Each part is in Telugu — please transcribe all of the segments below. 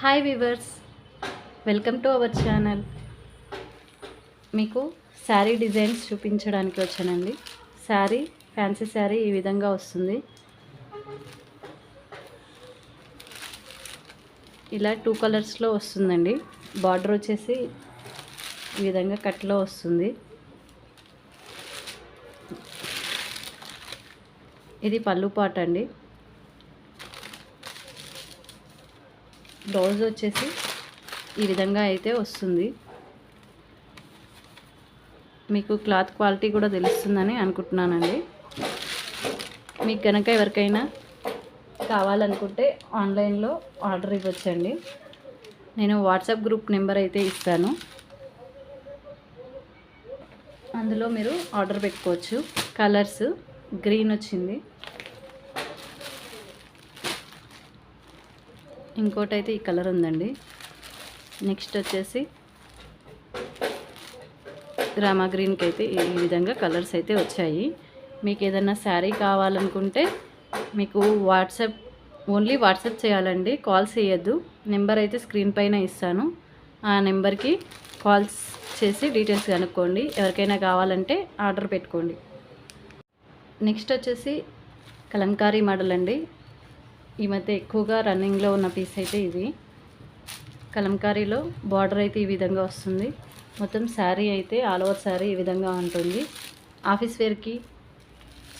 Hi viewers welcome to our channel మీకు శారీ డిజైన్స్ చూపించడానికి వచ్చానండి. శారీ ఫ్యాన్సీ శారీ ఈ విధంగా వస్తుంది. ఇలా టూ కలర్స్లో వస్తుందండి. బార్డర్ వచ్చేసి ఈ విధంగా కట్లో వస్తుంది. ఇది పళ్ళు పాట అండి బ్లౌజ్ వచ్చేసి ఈ విధంగా అయితే వస్తుంది. మీకు క్లాత్ క్వాలిటీ కూడా తెలుస్తుందని అనుకుంటున్నానండి. మీకు కనుక ఎవరికైనా కావాలనుకుంటే ఆన్లైన్లో ఆర్డర్ ఇవ్వచ్చండి. నేను వాట్సాప్ గ్రూప్ నెంబర్ అయితే ఇస్తాను. అందులో మీరు ఆర్డర్ పెట్టుకోవచ్చు. కలర్స్ గ్రీన్ వచ్చింది. ఇంకోటి అయితే ఈ కలర్ ఉందండి. నెక్స్ట్ వచ్చేసి రామా గ్రీన్కి అయితే ఈ విధంగా కలర్స్ అయితే వచ్చాయి. మీకు ఏదైనా శారీ కావాలనుకుంటే మీకు వాట్సాప్ ఓన్లీ వాట్సాప్ చేయాలండి. కాల్స్ చేయొద్దు. నెంబర్ అయితే స్క్రీన్ పైన ఇస్తాను. ఆ నెంబర్కి కాల్స్ చేసి డీటెయిల్స్ కనుక్కోండి. ఎవరికైనా కావాలంటే ఆర్డర్ పెట్టుకోండి. నెక్స్ట్ వచ్చేసి కలంకారీ మోడల్ అండి. ఈ మధ్య ఎక్కువగా రన్నింగ్లో ఉన్న పీస్ అయితే ఇది. కలంకారీలో బార్డర్ అయితే ఈ విధంగా వస్తుంది. మొత్తం శారీ అయితే ఆల్ ఓవర్ శారీ ఈ విధంగా ఉంటుంది. ఆఫీస్ వేర్కి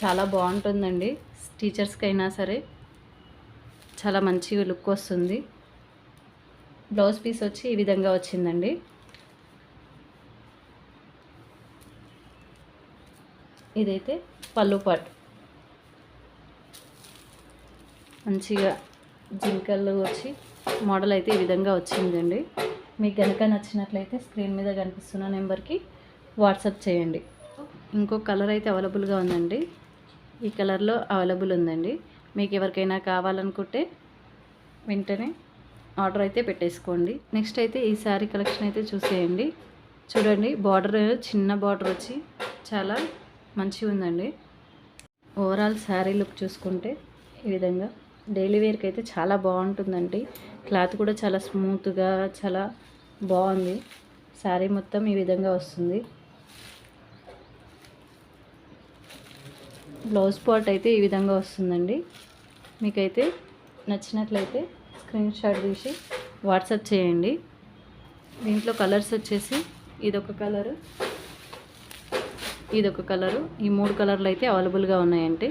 చాలా బాగుంటుందండి. టీచర్స్కి అయినా సరే చాలా మంచి లుక్ వస్తుంది. బ్లౌజ్ పీస్ వచ్చి ఈ విధంగా వచ్చిందండి. ఇదైతే పళ్ళు పాటు. మంచిగా జింకలు వచ్చి మోడల్ అయితే ఈ విధంగా వచ్చిందండి. మీకు కనుక నచ్చినట్లయితే స్క్రీన్ మీద కనిపిస్తున్న నెంబర్కి వాట్సాప్ చేయండి. ఇంకో కలర్ అయితే అవైలబుల్గా ఉందండి. ఈ కలర్లో అవైలబుల్ ఉందండి. మీకు ఎవరికైనా కావాలనుకుంటే వెంటనే ఆర్డర్ అయితే పెట్టేసుకోండి. నెక్స్ట్ అయితే ఈ శారీ కలెక్షన్ అయితే చూసేయండి. చూడండి బార్డర్ చిన్న బార్డర్ వచ్చి చాలా మంచిగా ఉందండి ఓవరాల్ శారీ లుక్ చూసుకుంటే ఈ విధంగా డైలీ వేర్కి అయితే చాలా బాగుంటుందండి. క్లాత్ కూడా చాలా స్మూత్గా చాలా బాగుంది. శారీ మొత్తం ఈ విధంగా వస్తుంది. బ్లౌజ్ పార్ట్ అయితే ఈ విధంగా వస్తుందండి. మీకైతే నచ్చినట్లయితే స్క్రీన్ షాట్ తీసి వాట్సాప్ చేయండి. దీంట్లో కలర్స్ వచ్చేసి ఇదొక కలరు ఇదొక కలరు. ఈ మూడు కలర్లు అయితే అవైలబుల్గా ఉన్నాయండి.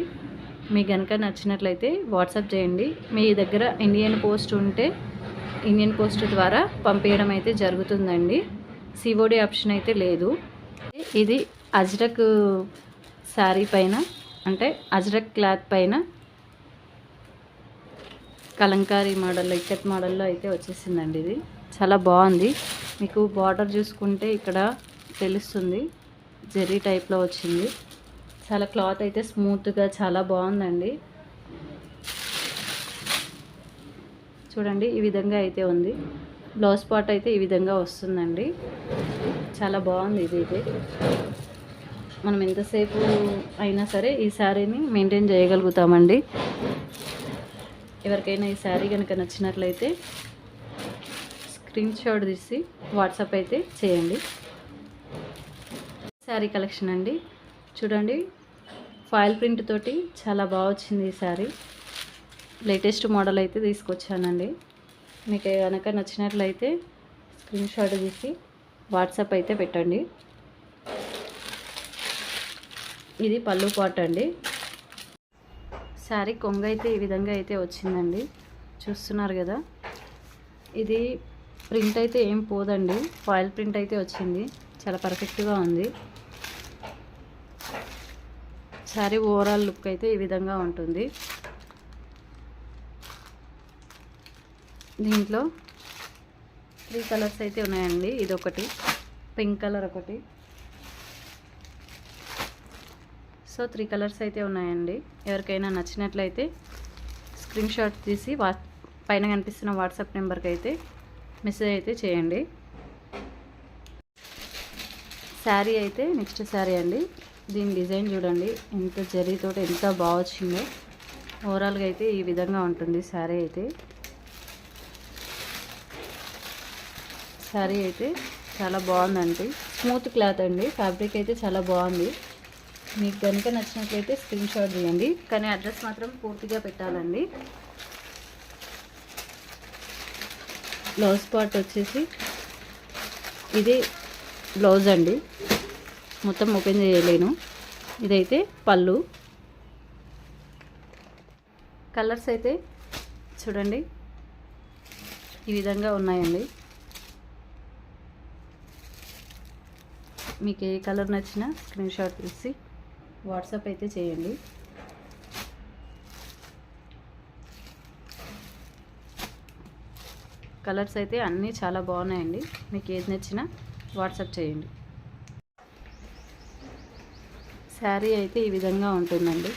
మీకు కనుక నచ్చినట్లయితే వాట్సాప్ చేయండి. మీ దగ్గర ఇండియన్ పోస్ట్ ఉంటే ఇండియన్ పోస్ట్ ద్వారా పంపించడం అయితే జరుగుతుందండి. సివోడి ఆప్షన్ అయితే లేదు. ఇది అజ్రక్ శారీ పైన అంటే అజ్రక్ క్లాత్ పైన కలంకారీ మోడల్ ఇక్కత్ మోడల్లో అయితే వచ్చేసిందండి ఇది. చాలా బాగుంది. మీకు బార్డర్ చూసుకుంటే ఇక్కడ తెలుస్తుంది. జెర్రీ టైప్లో వచ్చింది. చాలా క్లాత్ అయితే స్మూత్గా చాలా బాగుందండి. చూడండి ఈ విధంగా అయితే ఉంది. బ్లౌజ్ పార్ట్ అయితే ఈ విధంగా వస్తుందండి. చాలా బాగుంది ఇది అయితే. మనం ఎంతసేపు అయినా సరే ఈ శారీని మెయింటైన్ చేయగలుగుతామండి. ఎవరికైనా ఈ శారీ కనుక నచ్చినట్లయితే స్క్రీన్ షాట్ తీసి వాట్సాప్ అయితే చేయండి. శారీ కలెక్షన్ అండి. చూడండి ఫాయిల్ ప్రింట్ తోటి చాలా బాగా వచ్చింది ఈ శారీ లేటెస్ట్ మోడల్ అయితే తీసుకొచ్చానండి. మీకు కనుక నచ్చినట్లయితే స్క్రీన్ షాట్ తీసి వాట్సాప్ అయితే పెట్టండి. ఇది పళ్ళు పాట్ అండి. శారీ కొంగ అయితే ఈ విధంగా అయితే వచ్చిందండి. చూస్తున్నారు కదా. ఇది ప్రింట్ అయితే ఏం పోదండి. ఫాయిల్ ప్రింట్ అయితే వచ్చింది. చాలా పర్ఫెక్ట్గా ఉంది. శారీ ఓవరాల్ లుక్ అయితే ఈ విధంగా ఉంటుంది. దీంట్లో త్రీ కలర్స్ అయితే ఉన్నాయండి. ఇది ఒకటి పింక్ కలర్ ఒకటి. సో త్రీ కలర్స్ అయితే ఉన్నాయండి. ఎవరికైనా నచ్చినట్లయితే స్క్రీన్ షాట్ తీసి వా పైన కనిపిస్తున్న వాట్సాప్ నెంబర్కి అయితే మెసేజ్ అయితే చేయండి. శారీ అయితే నెక్స్ట్ శారీ అండి. దీని డిజైన్ చూడండి ఎంత జరీతో ఎంత బాగా వచ్చిందో. ఓవరాల్గా అయితే ఈ విధంగా ఉంటుంది శారీ అయితే. శారీ అయితే చాలా బాగుందండి. స్మూత్ క్లాత్ అండి ఫ్యాబ్రిక్ అయితే చాలా బాగుంది. మీకు కనుక నచ్చినట్లయితే స్క్రీన్ షాట్ చేయండి కానీ అడ్రస్ మాత్రం పూర్తిగా పెట్టాలండి. బ్లౌజ్ పార్ట్ వచ్చేసి ఇది బ్లౌజ్ అండి. మొత్తం ఓపెన్ చేయలేను. ఇదైతే పళ్ళు. కలర్స్ అయితే చూడండి. ఈ విధంగా ఉన్నాయండి. మీకు ఏ కలర్ నచ్చినా స్క్రీన్ షాట్ తీసి వాట్సాప్ అయితే చేయండి. కలర్స్ అయితే అన్నీ చాలా బాగున్నాయండి. మీకు ఏది నచ్చినా వాట్సాప్ చేయండి. శారీ అయితే ఈ విధంగా ఉంటుందండి.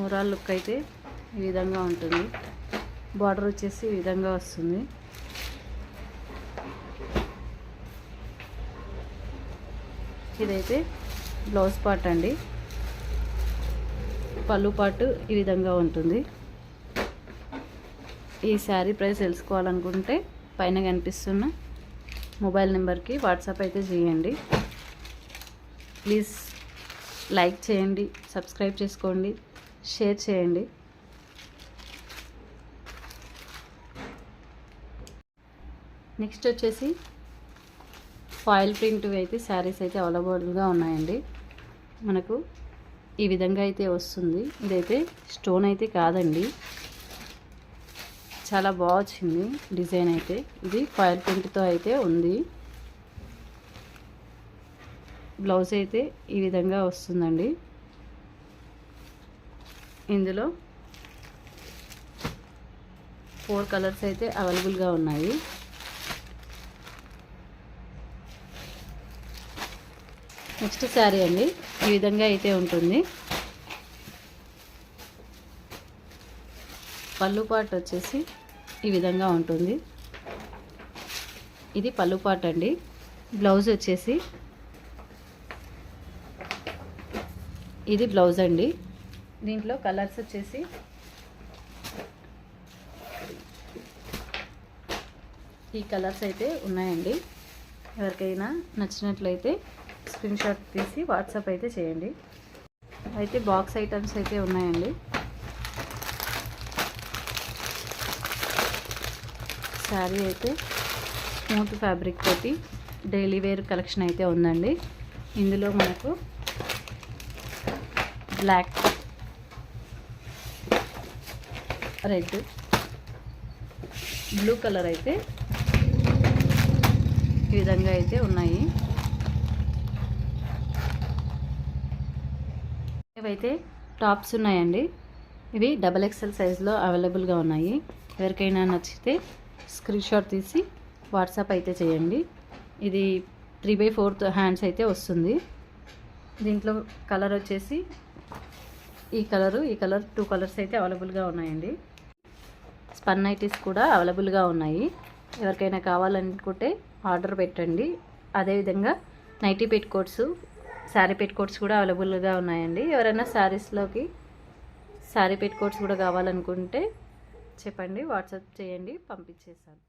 ఓవరాల్ లుక్ అయితే ఈ విధంగా ఉంటుంది. బార్డర్ వచ్చేసి ఈ విధంగా వస్తుంది. ఇదైతే బ్లౌజ్ పార్ట్ అండి. పళ్ళు పార్ట్ ఈ విధంగా ఉంటుంది. ఈ శారీ ప్రైస్ తెలుసుకోవాలనుకుంటే పైన కనిపిస్తున్న మొబైల్ నెంబర్కి వాట్సాప్ అయితే చేయండి. ప్లీజ్ లైక్ చేయండి సబ్స్క్రైబ్ చేసుకోండి షేర్ చేయండి. నెక్స్ట్ వచ్చేసి ఫాయిల్ ప్రింట్ అయితే శారీస్ అయితే అవైలబుల్గా ఉన్నాయండి. మనకు ఈ విధంగా అయితే వస్తుంది. ఇదైతే స్టోన్ అయితే కాదండి. చాలా బాగా వచ్చింది డిజైన్ అయితే. ఇది ఫాయిల్ ప్రింట్తో అయితే ఉంది. బ్లౌజ్ అయితే ఈ విధంగా వస్తుందండి. ఇందులో ఫోర్ కలర్స్ అయితే అవైలబుల్గా ఉన్నాయి. నెక్స్ట్ శారీ అండి ఈ విధంగా అయితే ఉంటుంది. పళ్ళు పాట్ వచ్చేసి ఈ విధంగా ఉంటుంది. ఇది పళ్ళు పాట అండి బ్లౌజ్ వచ్చేసి ఇది బ్లౌజ్ అండి. దీంట్లో కలర్స్ వచ్చేసి ఈ కలర్స్ అయితే ఉన్నాయండి. ఎవరికైనా నచ్చినట్లయితే స్క్రీన్ షాట్ తీసి వాట్సాప్ అయితే చేయండి. అయితే బాక్స్ ఐటమ్స్ అయితే ఉన్నాయండి. శారీ అయితే స్మూత్ ఫ్యాబ్రిక్ తోటి డైలీ వేర్ కలెక్షన్ అయితే ఉందండి. ఇందులో మనకు బ్లాక్ రెడ్ బ్లూ కలర్ అయితే ఈ విధంగా అయితే ఉన్నాయి. ఇవైతే టాప్స్ ఉన్నాయండి. ఇవి డబల్ ఎక్స్ఎల్ సైజులో అవైలబుల్గా ఉన్నాయి. ఎవరికైనా నచ్చితే స్క్రీన్ షాట్ తీసి వాట్సాప్ అయితే చేయండి. ఇది త్రీ బై ఫోర్త్ హ్యాండ్స్ అయితే వస్తుంది. దీంట్లో కలర్ వచ్చేసి ఈ కలరు ఈ కలర్ టూ కలర్స్ అయితే అవైలబుల్గా ఉన్నాయండి. స్పన్ నైటీస్ కూడా అవైలబుల్గా ఉన్నాయి. ఎవరికైనా కావాలనుకుంటే ఆర్డర్ పెట్టండి. అదేవిధంగా nighty petticoats sari petticoats కూడా అవైలబుల్గా ఉన్నాయండి. ఎవరైనా శారీస్లోకి శారీ పెట్ కోట్స్ కూడా కావాలనుకుంటే చెప్పండి వాట్సాప్ చేయండి పంపించేస్తాను.